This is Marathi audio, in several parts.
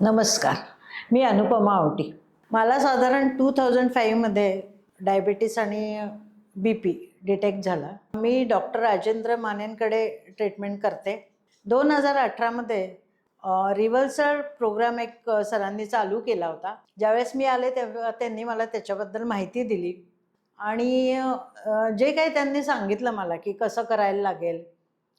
नमस्कार मी अनुपमा आवटी. मला साधारण टू थाउजंड फाईव्हमध्ये डायबिटीस आणि बी पी डिटेक्ट झाला. मी डॉक्टर राजेंद्र मानेंकडे ट्रीटमेंट करते. दोन हजार अठरामध्ये रिव्हर्सल प्रोग्राम एक सरांनी चालू केला होता. ज्यावेळेस मी आले तेव्हा त्यांनी मला त्याच्याबद्दल माहिती दिली. आणि जे काही त्यांनी सांगितलं मला की कसं करायला लागेल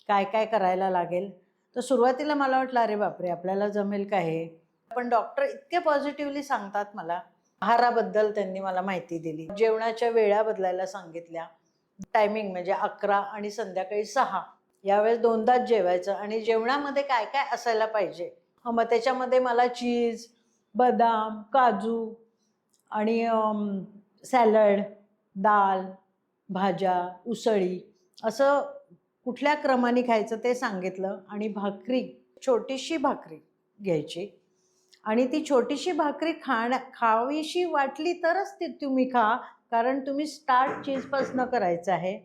काय काय करायला लागेल तर सुरुवातीला मला वाटलं अरे बापरे आपल्याला जमेल का हे? पण डॉक्टर इतके पॉझिटिव्हली सांगतात मला. आहाराबद्दल त्यांनी मला माहिती दिली. जेवणाच्या वेळा बदलायला सांगितल्या. टायमिंग म्हणजे अकरा आणि संध्याकाळी सहा. यावेळेस दोनदाच जेवायचं आणि जेवणामध्ये काय काय असायला पाहिजे? मग त्याच्यामध्ये मला चीज बदाम काजू आणि सॅलड दाल भाज्या उसळी असं कुठल्या क्रमाने खायचं ते सांगितलं आणि भाकरी छोटीशी भाकरी घ्यायची. आणि ती छोटीशी भाकरी खाण्या खावीशी वाटली तरच ती तुम्ही खा कारण तुम्ही स्टार्ट चीजपासनं करायचं आहे.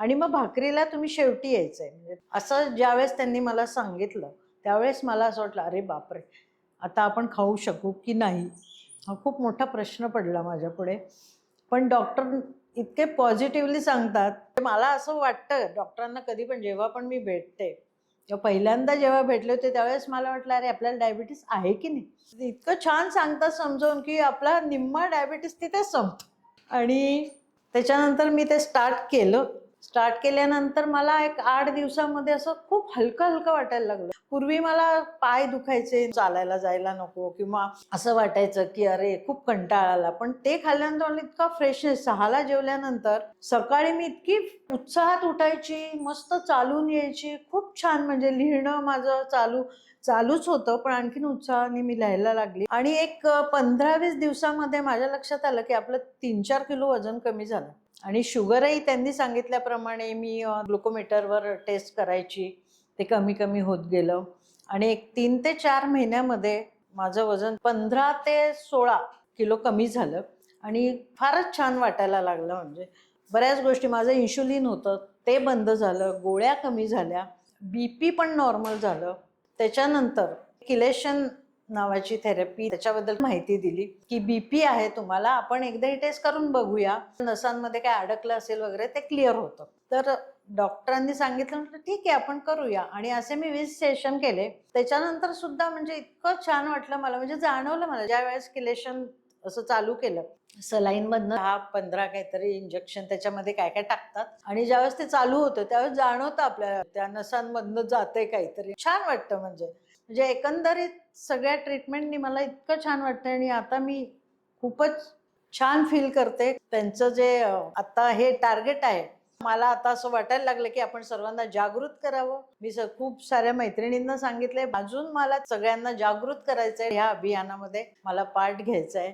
आणि मग भाकरीला तुम्ही शेवटी यायचं आहे म्हणजे असं ज्यावेळेस त्यांनी मला सांगितलं त्यावेळेस मला असं वाटलं अरे बापरे! आता आपण खाऊ शकू की नाही? हा खूप मोठा प्रश्न पडला माझ्यापुढे पण डॉक्टर इतके पॉझिटिव्हली सांगतात. मला असं वाटतं डॉक्टरांना कधी पण जेव्हा पण मी भेटते किंवा पहिल्यांदा जेव्हा भेटले होते त्यावेळेस मला वाटलं अरे आपल्याला डायबिटीस आहे की नाही? इतकं छान सांगतात समजावून की आपला निम्मा डायबिटीस तिथेच संपतो. आणि त्याच्यानंतर मी ते स्टार्ट केलं. स्टार्ट केल्यानंतर मला एक आठ दिवसामध्ये असं खूप हलकं हलकं वाटायला लागलं. पूर्वी मला पाय दुखायचे चालायला जायला नको किंवा असं वाटायचं की अरे खूप कंटाळा आला. पण ते खाल्ल्यानंतर मला इतका फ्रेशनेस सहाला जेवल्यानंतर सकाळी मी इतकी उत्साहात उठायची मस्त चालून यायची. खूप छान म्हणजे लिहिणं माझं चालू चालूच होतं पण आणखीन उत्साहाने मी लिहायला लागली. आणि एक पंधरा वीस दिवसामध्ये माझ्या लक्षात आलं की आपलं तीन चार किलो वजन कमी झालं. आणि शुगरही त्यांनी सांगितल्याप्रमाणे मी ग्लुकोमीटरवर टेस्ट करायची. ते कमी कमी होत गेलं. आणि एक तीन ते चार महिन्यामध्ये माझं वजन पंधरा ते सोळा किलो कमी झालं. आणि फारच छान वाटायला लागलं म्हणजे. बऱ्याच गोष्टी माझं इन्शुलिन होतं ते बंद झालं गोळ्या कमी झाल्या बी पी पण नॉर्मल झालं. त्याच्यानंतर किलेशन नावाची थेरपी त्याच्याबद्दल माहिती दिली की बीपी आहे तुम्हाला. आपण एकदा ही टेस्ट करून बघूया. नसांमध्ये काय अडकलं असेल वगैरे ते क्लिअर होतं. तर डॉक्टरांनी सांगितलं म्हटलं ठीक आहे आपण करूया. आणि असे मी वीस सेशन केले. त्याच्यानंतर सुद्धा म्हणजे इतकं छान वाटलं मला. म्हणजे जाणवलं मला. ज्या वेळेस किलेशन असं चालू केलं. सलाईन मधनं हा पंधरा काहीतरी इंजेक्शन त्याच्यामध्ये काय काय टाकतात. आणि ज्यावेळेस ते चालू होतं त्यावेळेस जाणवतं आपल्याला त्या नसांमधनं जाते काहीतरी. छान वाटतं म्हणजे. म्हणजे एकंदरीत सगळ्या ट्रीटमेंटनी मला इतकं छान वाटतं आणि आता मी खूपच छान फील करते. त्यांचं जे आता हे टार्गेट आहे मला आता असं वाटायला लागलं की आपण सर्वांना जागृत करावं. मी खूप साऱ्या मैत्रिणींना सांगितलंय अजून मला सगळ्यांना जागृत करायचंय ह्या अभियानामध्ये. मला पार्ट घ्यायचा आहे